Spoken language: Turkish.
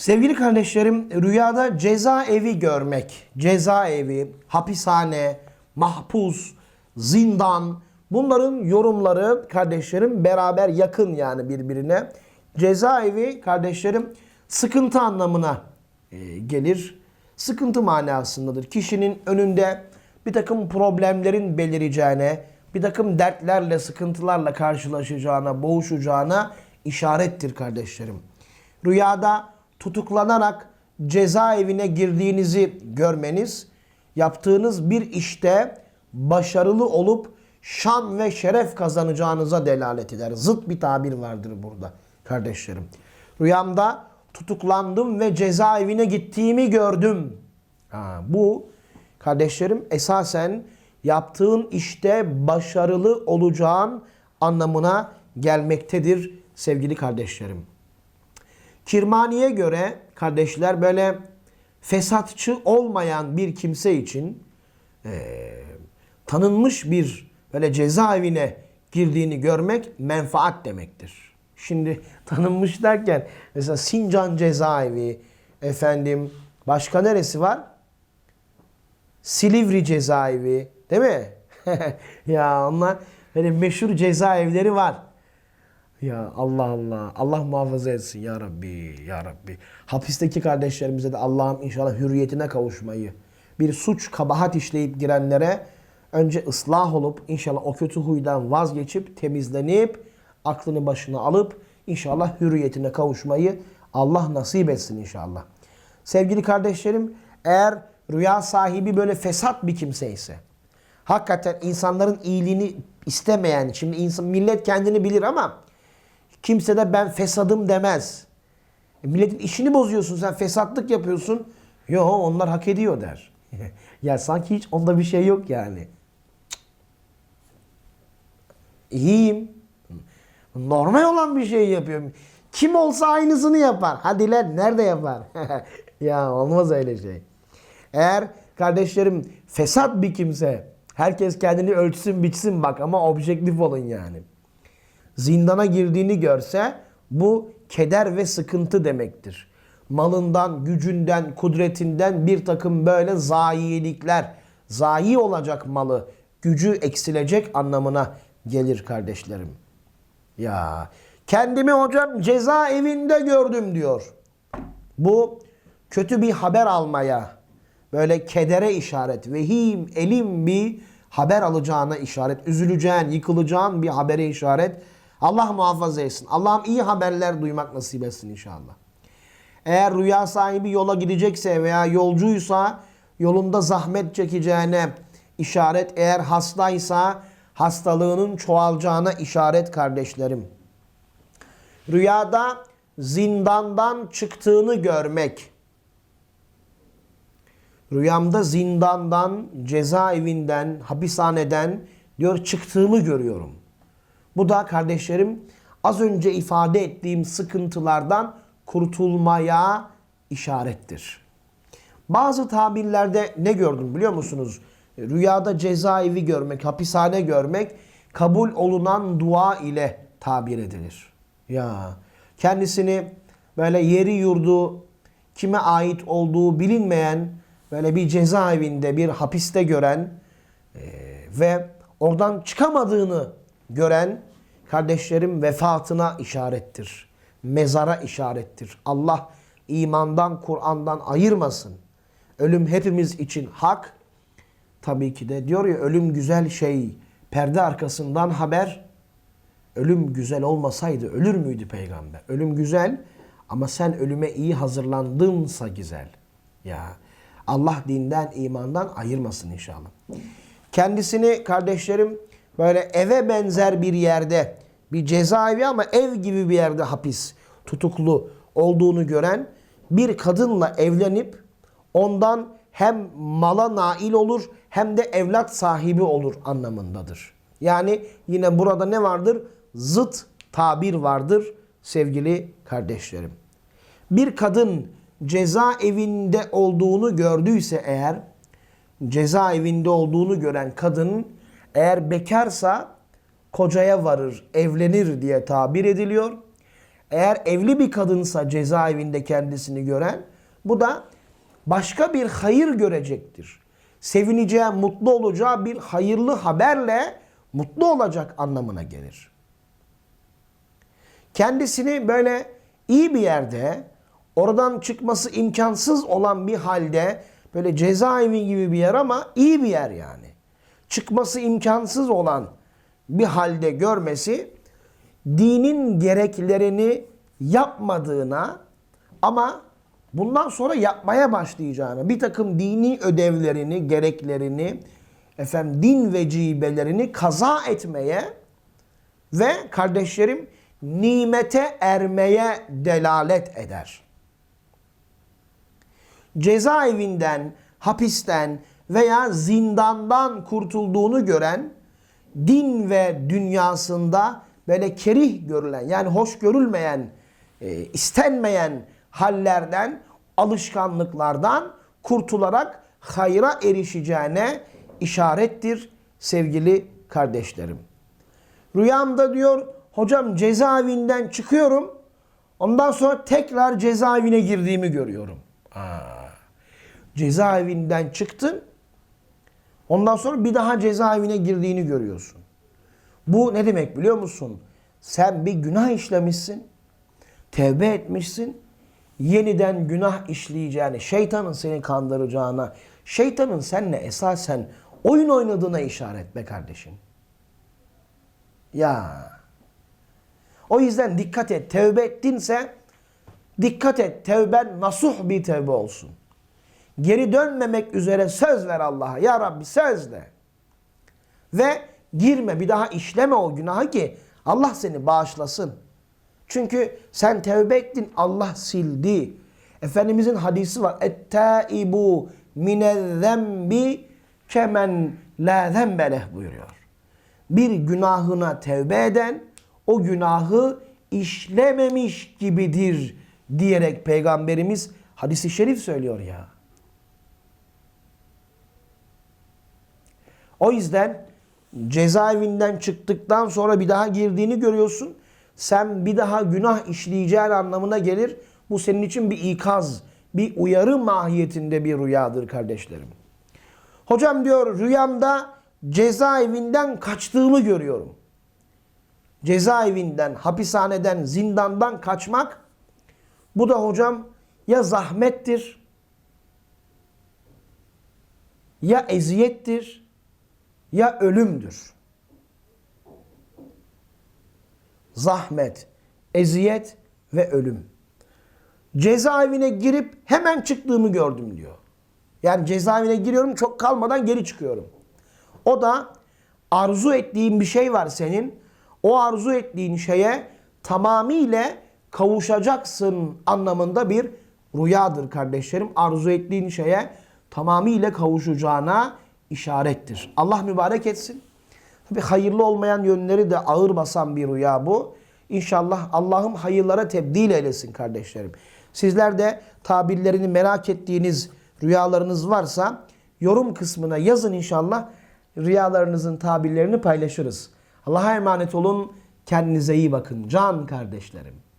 Sevgili kardeşlerim, rüyada cezaevi görmek, cezaevi, hapishane, mahpus, zindan, bunların yorumları kardeşlerim beraber yakın yani birbirine. Cezaevi kardeşlerim sıkıntı anlamına e, gelir. Sıkıntı manasındadır. Kişinin önünde bir takım problemlerin belireceğine, bir takım dertlerle, sıkıntılarla karşılaşacağına, boğuşacağına işarettir kardeşlerim. Rüyada tutuklanarak cezaevine girdiğinizi görmeniz, yaptığınız bir işte başarılı olup şan ve şeref kazanacağınıza delalet eder. Zıt bir tabir vardır burada kardeşlerim. Rüyamda tutuklandım ve cezaevine gittiğimi gördüm. Ha, bu kardeşlerim esasen yaptığın işte başarılı olacağın anlamına gelmektedir sevgili kardeşlerim. Kirmani'ye göre kardeşler böyle fesatçı olmayan bir kimse için eee, tanınmış bir böyle cezaevine girdiğini görmek menfaat demektir. Şimdi tanınmış derken mesela Sincan cezaevi, efendim başka neresi var? Silivri cezaevi değil mi? ya onlar böyle meşhur cezaevleri var. Ya Allah Allah. Allah muhafaza etsin ya Rabbi. Ya Rabbi. Hapisteki kardeşlerimize de Allah'ım inşallah hürriyetine kavuşmayı. Bir suç kabahat işleyip girenlere önce ıslah olup inşallah o kötü huydan vazgeçip temizlenip aklını başına alıp inşallah hürriyetine kavuşmayı Allah nasip etsin inşallah. Sevgili kardeşlerim eğer rüya sahibi böyle fesat bir kimse ise hakikaten insanların iyiliğini istemeyen şimdi insan millet kendini bilir ama kimse de ben fesadım demez. E, milletin işini bozuyorsun sen fesatlık yapıyorsun. Yo onlar hak ediyor der. ya sanki hiç onda bir şey yok yani. İyiyim. Normal olan bir şey yapıyorum. Kim olsa aynısını yapar. Hadi lan nerede yapar? ya olmaz öyle şey. Eğer kardeşlerim fesat bir kimse herkes kendini ölçsün biçsin bak ama objektif olun yani. Zindana girdiğini görse bu keder ve sıkıntı demektir. Malından, gücünden, kudretinden bir takım böyle zayiyelikler, zayi olacak malı, gücü eksilecek anlamına gelir kardeşlerim. Ya kendimi hocam cezaevinde gördüm diyor. Bu kötü bir haber almaya, böyle kedere işaret, vehim, elim bir haber alacağına işaret, üzüleceğin, yıkılacağın bir habere işaret. Allah muhafaza etsin. Allah'ım iyi haberler duymak nasip etsin inşallah. Eğer rüya sahibi yola gidecekse veya yolcuysa yolunda zahmet çekeceğine işaret. Eğer hastaysa hastalığının çoğalacağına işaret kardeşlerim. Rüyada zindandan çıktığını görmek. Rüyamda zindandan, cezaevinden, hapishaneden diyor çıktığımı görüyorum. Bu da kardeşlerim az önce ifade ettiğim sıkıntılardan kurtulmaya işarettir. Bazı tabirlerde ne gördüm biliyor musunuz? Rüyada cezaevi görmek, hapishane görmek kabul olunan dua ile tabir edilir. Ya kendisini böyle yeri yurdu kime ait olduğu bilinmeyen böyle bir cezaevinde bir hapiste gören e, ve oradan çıkamadığını gören kardeşlerim vefatına işarettir. Mezara işarettir. Allah imandan, Kur'an'dan ayırmasın. Ölüm hepimiz için hak. Tabii ki de diyor ya ölüm güzel şey. Perde arkasından haber. Ölüm güzel olmasaydı ölür müydü peygamber? Ölüm güzel ama sen ölüme iyi hazırlandınsa güzel. Ya Allah dinden, imandan ayırmasın inşallah. Kendisini kardeşlerim böyle eve benzer bir yerde bir cezaevi ama ev gibi bir yerde hapis tutuklu olduğunu gören bir kadınla evlenip ondan hem mala nail olur hem de evlat sahibi olur anlamındadır. Yani yine burada ne vardır? Zıt tabir vardır sevgili kardeşlerim. Bir kadın cezaevinde olduğunu gördüyse eğer cezaevinde olduğunu gören kadın eğer bekarsa kocaya varır, evlenir diye tabir ediliyor. eğer evli bir kadınsa cezaevinde kendisini gören bu da başka bir hayır görecektir. Sevineceği, mutlu olacağı bir hayırlı haberle mutlu olacak anlamına gelir. Kendisini böyle iyi bir yerde, oradan çıkması imkansız olan bir halde böyle cezaevi gibi bir yer ama iyi bir yer yani. Çıkması imkansız olan bir halde görmesi dinin gereklerini yapmadığına ama bundan sonra yapmaya başlayacağına, bir takım dini ödevlerini, gereklerini, efendim din vecibelerini kaza etmeye ve kardeşlerim nimete ermeye delalet eder. Cezaevinden, hapisten veya zindandan kurtulduğunu gören din ve dünyasında böyle kerih görülen yani hoş görülmeyen, e, istenmeyen hallerden, alışkanlıklardan kurtularak hayra erişeceğine işarettir sevgili kardeşlerim. Rüyamda diyor hocam cezaevinden çıkıyorum. Ondan sonra tekrar cezaevine girdiğimi görüyorum. Aa, cezaevinden çıktın. Ondan sonra bir daha cezaevine girdiğini görüyorsun. Bu ne demek biliyor musun? Sen bir günah işlemişsin. Tevbe etmişsin. Yeniden günah işleyeceğini, şeytanın seni kandıracağına, şeytanın seninle esasen oyun oynadığına işaret be kardeşim. Ya. O yüzden dikkat et. Tevbe ettinse dikkat et. Tevben nasuh bir tevbe olsun. Geri dönmemek üzere söz ver Allah'a. Ya Rabbi söz de. Ve girme bir daha işleme o günahı ki Allah seni bağışlasın. Çünkü sen tevbe ettin Allah sildi. Efendimizin hadisi var. Ettaibu minezzembi kemen la zembeleh buyuruyor. Bir günahına tevbe eden o günahı işlememiş gibidir diyerek peygamberimiz hadisi şerif söylüyor ya. O yüzden cezaevinden çıktıktan sonra bir daha girdiğini görüyorsun. Sen bir daha günah işleyeceğin anlamına gelir. Bu senin için bir ikaz, bir uyarı mahiyetinde bir rüyadır kardeşlerim. Hocam diyor rüyamda cezaevinden kaçtığımı görüyorum. Cezaevinden, hapishaneden, zindandan kaçmak bu da hocam ya zahmettir ya eziyettir ya ölümdür. Zahmet, eziyet ve ölüm. Cezaevine girip hemen çıktığımı gördüm diyor. Yani cezaevine giriyorum çok kalmadan geri çıkıyorum. O da arzu ettiğin bir şey var senin. O arzu ettiğin şeye tamamıyla kavuşacaksın anlamında bir rüyadır kardeşlerim. Arzu ettiğin şeye tamamıyla kavuşacağına işarettir. Allah mübarek etsin. Tabi hayırlı olmayan yönleri de ağır basan bir rüya bu. İnşallah Allah'ım hayırlara tebdil eylesin kardeşlerim. Sizler de tabirlerini merak ettiğiniz rüyalarınız varsa yorum kısmına yazın inşallah. Rüyalarınızın tabirlerini paylaşırız. Allah'a emanet olun. Kendinize iyi bakın can kardeşlerim.